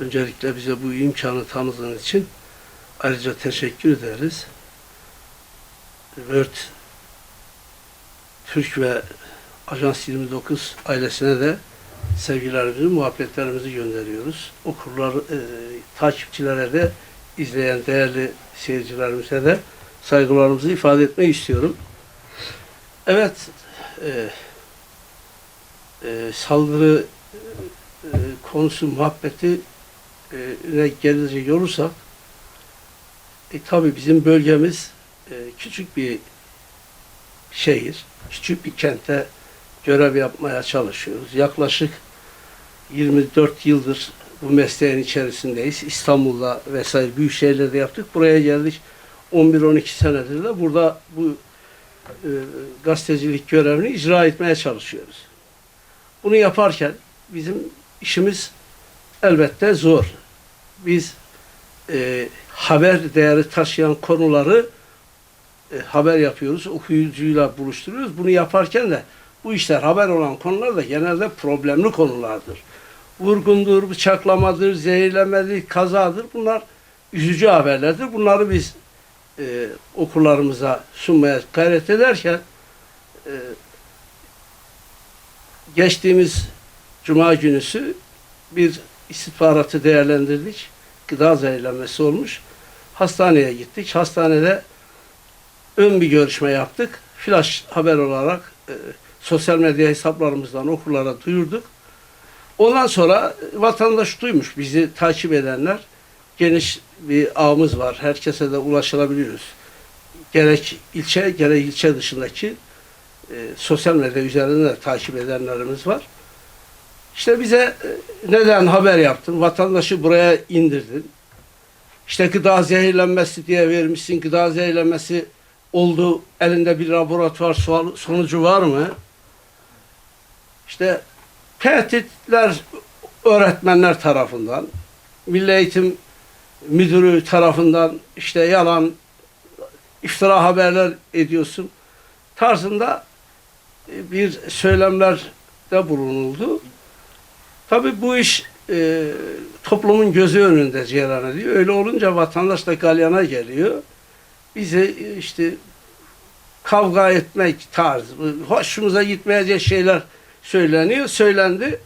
Öncelikle bize bu imkanı tanıdığın için ayrıca teşekkür ederiz. Word Türk ve Ajans 29 ailesine de sevgilerimizi, muhabbetlerimizi gönderiyoruz. Okurlar, e, takipçilere de, izleyen değerli seyircilerimize de saygılarımızı ifade etmek istiyorum. Evet, e, e, saldırı e, konusu muhabbeti e, ne gelecek olursak e, tabii bizim bölgemiz e, küçük bir şehir, küçük bir kente görev yapmaya çalışıyoruz. Yaklaşık 24 yıldır bu mesleğin içerisindeyiz. İstanbul'da vesaire büyük şehirlerde yaptık. Buraya geldik 11-12 senedir de burada bu e, gazetecilik görevini icra etmeye çalışıyoruz. Bunu yaparken bizim işimiz elbette zor. Biz e, haber değeri taşıyan konuları e, haber yapıyoruz, okuyucuyla buluşturuyoruz. Bunu yaparken de bu işler haber olan konular da genelde problemli konulardır. Vurgundur, bıçaklamadır, zehirlemedir, kazadır. Bunlar üzücü haberlerdir. Bunları biz e, okurlarımıza sunmaya gayret ederken e, geçtiğimiz Cuma günüsü bir istihbaratı değerlendirdik. Gıda zehirlenmesi olmuş. Hastaneye gittik. Hastanede ön bir görüşme yaptık. Flash haber olarak e, sosyal medya hesaplarımızdan okurlara duyurduk. Ondan sonra vatandaş duymuş bizi takip edenler. Geniş bir ağımız var. Herkese de ulaşılabiliyoruz. Gerek ilçe gerek ilçe dışındaki e, sosyal medya üzerinden de takip edenlerimiz var. İşte bize e, neden haber yaptın? Vatandaşı buraya indirdin. İşte gıda zehirlenmesi diye vermişsin. Gıda zehirlenmesi oldu. Elinde bir laboratuvar sonucu var mı? İşte tehditler öğretmenler tarafından, Milli Eğitim Müdürü tarafından işte yalan, iftira haberler ediyorsun tarzında e, bir söylemlerde bulunuldu. Tabii bu iş e, toplumun gözü önünde cereyan ediyor. Öyle olunca vatandaş da galyana geliyor. Bize e, işte kavga etmek tarzı, hoşumuza gitmeyecek şeyler söyleniyor, söylendi.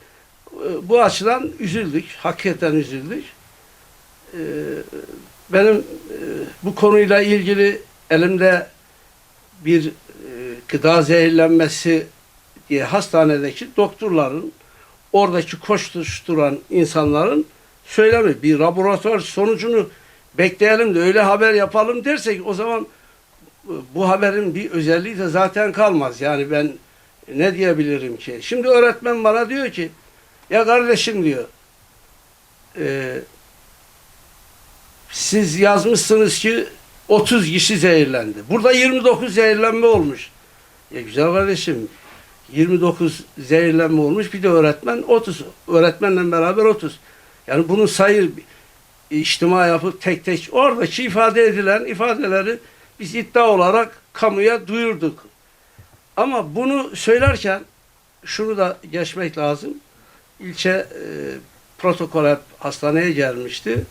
E, Bu açıdan üzüldük, hakikaten üzüldük. E, Benim bu konuyla ilgili elimde bir gıda zehirlenmesi diye hastanedeki doktorların oradaki koşturturan insanların söylemi bir laboratuvar sonucunu bekleyelim de öyle haber yapalım dersek o zaman e, bu haberin bir özelliği de zaten kalmaz. Yani ben ne diyebilirim ki? Şimdi öğretmen bana diyor ki ya kardeşim diyor e, siz yazmışsınız ki 30 kişi zehirlendi. Burada 29 zehirlenme olmuş. Ya güzel kardeşim 29 zehirlenme olmuş bir de öğretmen 30. Öğretmenle beraber 30. Yani bunun sayı içtima yapıp tek tek oradaki ifade edilen ifadeleri biz iddia olarak kamuya duyurduk. Ama bunu söylerken şunu da geçmek lazım. İlçe e, protokol hep hastaneye gelmişti.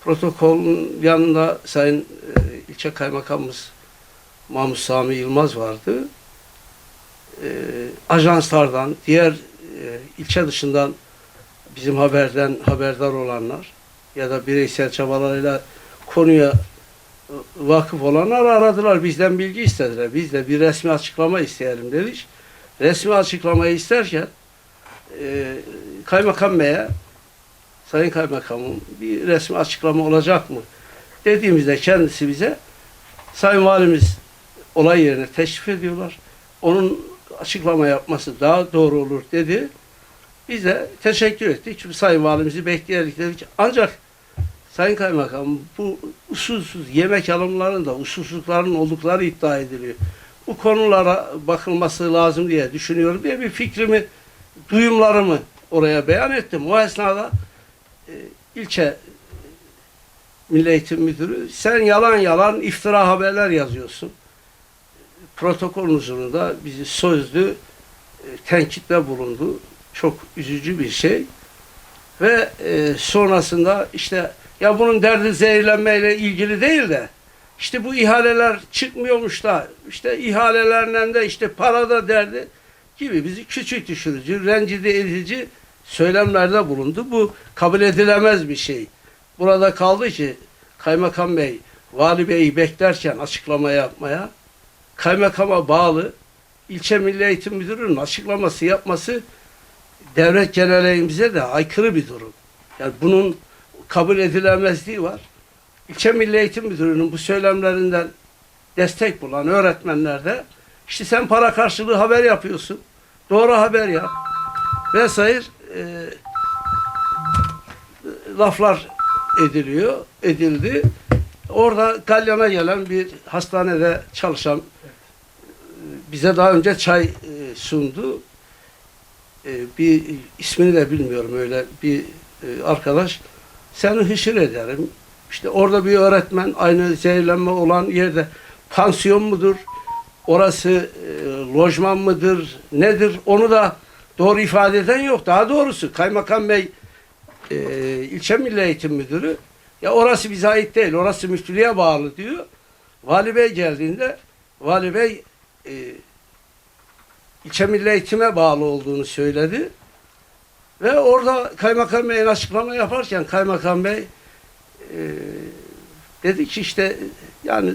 Protokolün yanında Sayın e, ilçe kaymakamımız Mahmut Sami Yılmaz vardı. E, ajanslardan, diğer e, ilçe dışından bizim haberden haberdar olanlar ya da bireysel çabalarıyla konuya e, vakıf olanlar aradılar. Bizden bilgi istediler. Biz de bir resmi açıklama isteyelim dedik. Resmi açıklamayı isterken e, kaymakam beye Sayın Kaymakamım bir resmi açıklama olacak mı? Dediğimizde kendisi bize Sayın Valimiz olay yerine teşrif ediyorlar. Onun açıklama yapması daha doğru olur dedi. Biz de teşekkür ettik. Çünkü Sayın Valimizi bekleyelim dedik. Ancak Sayın Kaymakam bu usulsüz yemek alımlarında usulsüzlüklerin oldukları iddia ediliyor. Bu konulara bakılması lazım diye düşünüyorum diye bir fikrimi, duyumlarımı oraya beyan ettim. O esnada e, ilçe Milli Eğitim Müdürü sen yalan yalan iftira haberler yazıyorsun. Protokolün huzurunda bizi sözlü e, tenkitte bulundu. Çok üzücü bir şey. Ve e, sonrasında işte ya bunun derdi zehirlenmeyle ilgili değil de işte bu ihaleler çıkmıyormuş da işte ihalelerle de işte para da derdi gibi bizi küçük düşürücü, rencide edici söylemlerde bulundu. Bu kabul edilemez bir şey. Burada kaldı ki Kaymakam Bey, Vali Bey'i beklerken açıklama yapmaya kaymakama bağlı ilçe Milli Eğitim Müdürü'nün açıklaması yapması devlet geneleğimize de aykırı bir durum. Yani bunun kabul edilemezliği var. İlçe Milli Eğitim Müdürü'nün bu söylemlerinden destek bulan öğretmenler de işte sen para karşılığı haber yapıyorsun. Doğru haber yap. Vesaire e, laflar ediliyor, edildi. Orada galyana gelen bir hastanede çalışan bize daha önce çay e, sundu. E, bir ismini de bilmiyorum öyle bir e, arkadaş. Seni hışır ederim. İşte orada bir öğretmen aynı zehirlenme olan yerde pansiyon mudur? Orası lojman mıdır? Nedir? Onu da doğru ifade eden yok. Daha doğrusu Kaymakam Bey ilçe milli eğitim müdürü ya orası bize ait değil. Orası müftülüğe bağlı diyor. Vali Bey geldiğinde Vali Bey e, ilçe milli eğitime bağlı olduğunu söyledi. Ve orada Kaymakam Bey'in açıklama yaparken Kaymakam Bey e, dedi ki işte yani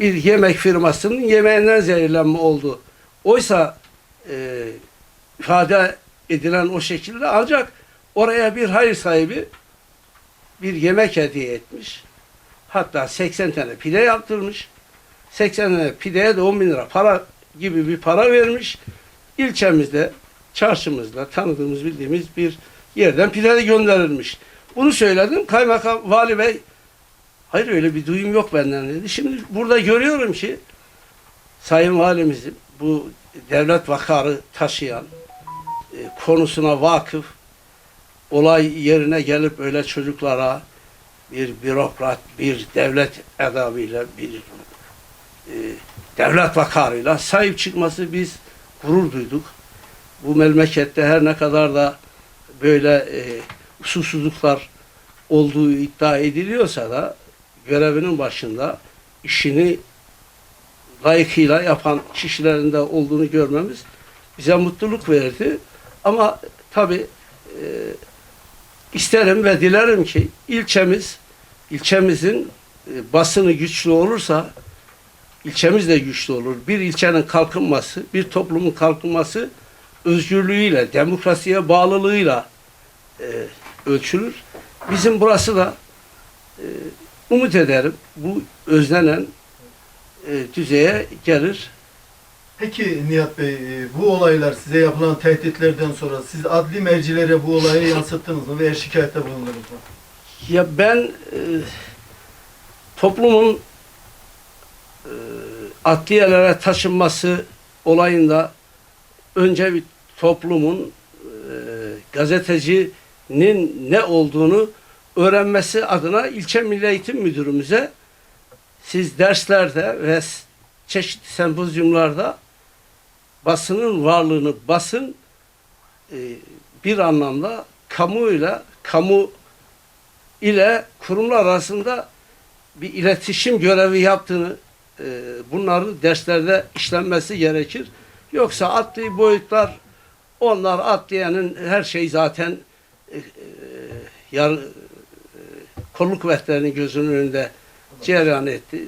bir yemek firmasının yemeğinden zehirlenme oldu. Oysa e, ifade edilen o şekilde ancak oraya bir hayır sahibi bir yemek hediye etmiş. Hatta 80 tane pide yaptırmış. 80 tane pideye de 10 bin lira para gibi bir para vermiş. İlçemizde, çarşımızda tanıdığımız, bildiğimiz bir yerden pide de gönderilmiş. Bunu söyledim. Kaymakam, vali bey hayır öyle bir duyum yok benden dedi. Şimdi burada görüyorum ki Sayın Valimizin bu devlet vakarı taşıyan e, konusuna vakıf olay yerine gelip öyle çocuklara bir bürokrat, bir devlet edabıyla, bir devlet vakarıyla sahip çıkması biz gurur duyduk. Bu memlekette her ne kadar da böyle e, usulsüzlükler olduğu iddia ediliyorsa da görevinin başında işini layıkıyla yapan kişilerin de olduğunu görmemiz bize mutluluk verdi. Ama tabi e, isterim ve dilerim ki ilçemiz ilçemizin e, basını güçlü olursa ilçemiz de güçlü olur. Bir ilçenin kalkınması, bir toplumun kalkınması özgürlüğüyle, demokrasiye bağlılığıyla e, ölçülür. Bizim burası da e, umut ederim bu özlenen e, düzeye gelir. Peki Nihat Bey, e, bu olaylar size yapılan tehditlerden sonra siz adli mercilere bu olayı yansıttınız mı veya şikayette bulundunuz mu? Ya ben e, toplumun e, adliyelere taşınması olayında önce bir toplumun e, gazetecinin ne olduğunu öğrenmesi adına ilçe milli eğitim müdürümüze siz derslerde ve çeşitli sempozyumlarda basının varlığını basın e, bir anlamda kamuyla kamu ile kurumlar arasında bir iletişim görevi yaptığını e, bunların derslerde işlenmesi gerekir. Yoksa adli boyutlar onlar adliyenin her şeyi zaten e, e, yar, e, kolluk kuvvetlerinin gözünün önünde cereyan etti.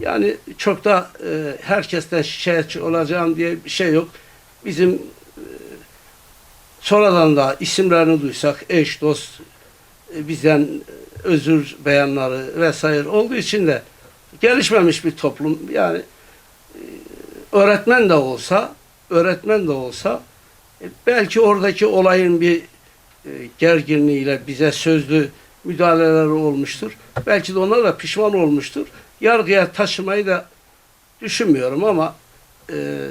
Yani çok da e, herkesten şikayetçi olacağım diye bir şey yok. Bizim e, sonradan da isimlerini duysak eş, dost bizden özür beyanları vesaire olduğu için de gelişmemiş bir toplum. Yani e, öğretmen de olsa, öğretmen de olsa e, belki oradaki olayın bir e, gerginliğiyle bize sözlü müdahaleleri olmuştur. Belki de onlar da pişman olmuştur. Yargıya taşımayı da düşünmüyorum ama e,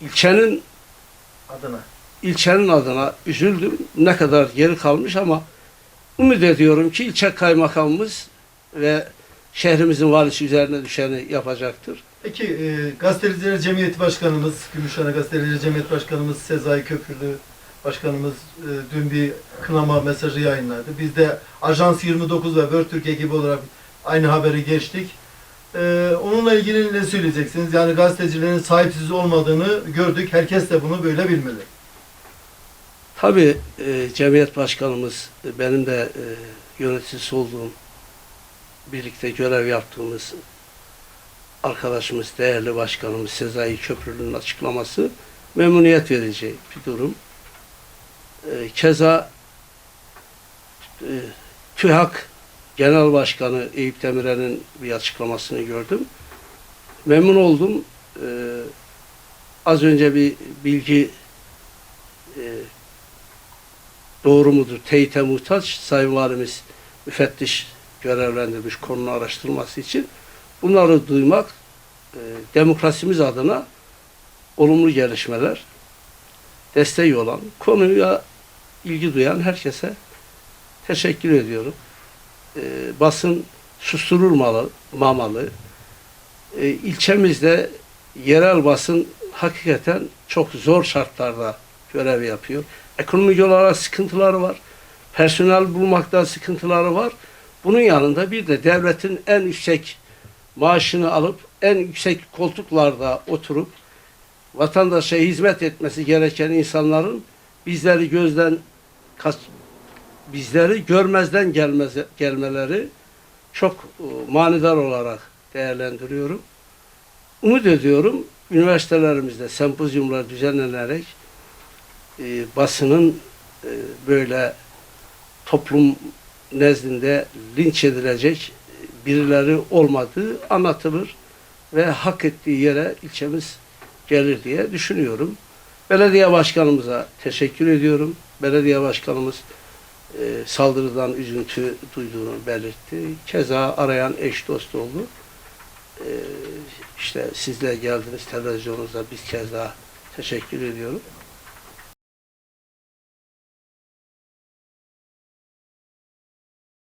ilçenin Adına. ilçenin adına üzüldüm. Ne kadar geri kalmış ama umut ediyorum ki ilçe kaymakamımız ve şehrimizin valisi üzerine düşeni yapacaktır. Peki e, Gazeteciler Cemiyeti Başkanımız, Gümüşhane Gazeteciler Cemiyeti Başkanımız Sezai Köprülü Başkanımız e, dün bir kınama mesajı yayınladı. Biz de Ajans 29 ve World Türk ekibi olarak aynı haberi geçtik. E, onunla ilgili ne söyleyeceksiniz? Yani gazetecilerin sahipsiz olmadığını gördük. Herkes de bunu böyle bilmeli. Tabii e, cemiyet başkanımız, benim de e, yöneticisi olduğum, birlikte görev yaptığımız arkadaşımız, değerli başkanımız Sezai Köprülü'nün açıklaması memnuniyet verici bir durum. E, keza TÜHAK Genel Başkanı Eyüp Demirel'in bir açıklamasını gördüm. Memnun oldum. E, az önce bir bilgi e, doğru mudur? Teyite muhtaç Sayın Valimiz müfettiş görevlendirmiş konunun araştırması için. Bunları duymak e, demokrasimiz adına olumlu gelişmeler desteği olan, konuya ilgi duyan herkese teşekkür ediyorum. E, basın susturulmalı, mamalı. E, ilçemizde yerel basın hakikaten çok zor şartlarda görev yapıyor. Ekonomik olarak sıkıntıları var. Personel bulmakta sıkıntıları var. Bunun yanında bir de devletin en yüksek maaşını alıp en yüksek koltuklarda oturup vatandaşa hizmet etmesi gereken insanların bizleri gözden bizleri görmezden gelmez, gelmeleri çok e, manidar olarak değerlendiriyorum. Umut ediyorum üniversitelerimizde sempozyumlar düzenlenerek e, basının e, böyle toplum nezdinde linç edilecek birileri olmadığı anlatılır ve hak ettiği yere ilçemiz gelir diye düşünüyorum. Belediye başkanımıza teşekkür ediyorum. Belediye başkanımız e, saldırıdan üzüntü duyduğunu belirtti. Keza arayan eş dost oldu. E, işte sizler geldiniz televizyonunuzda bir kez teşekkür ediyorum.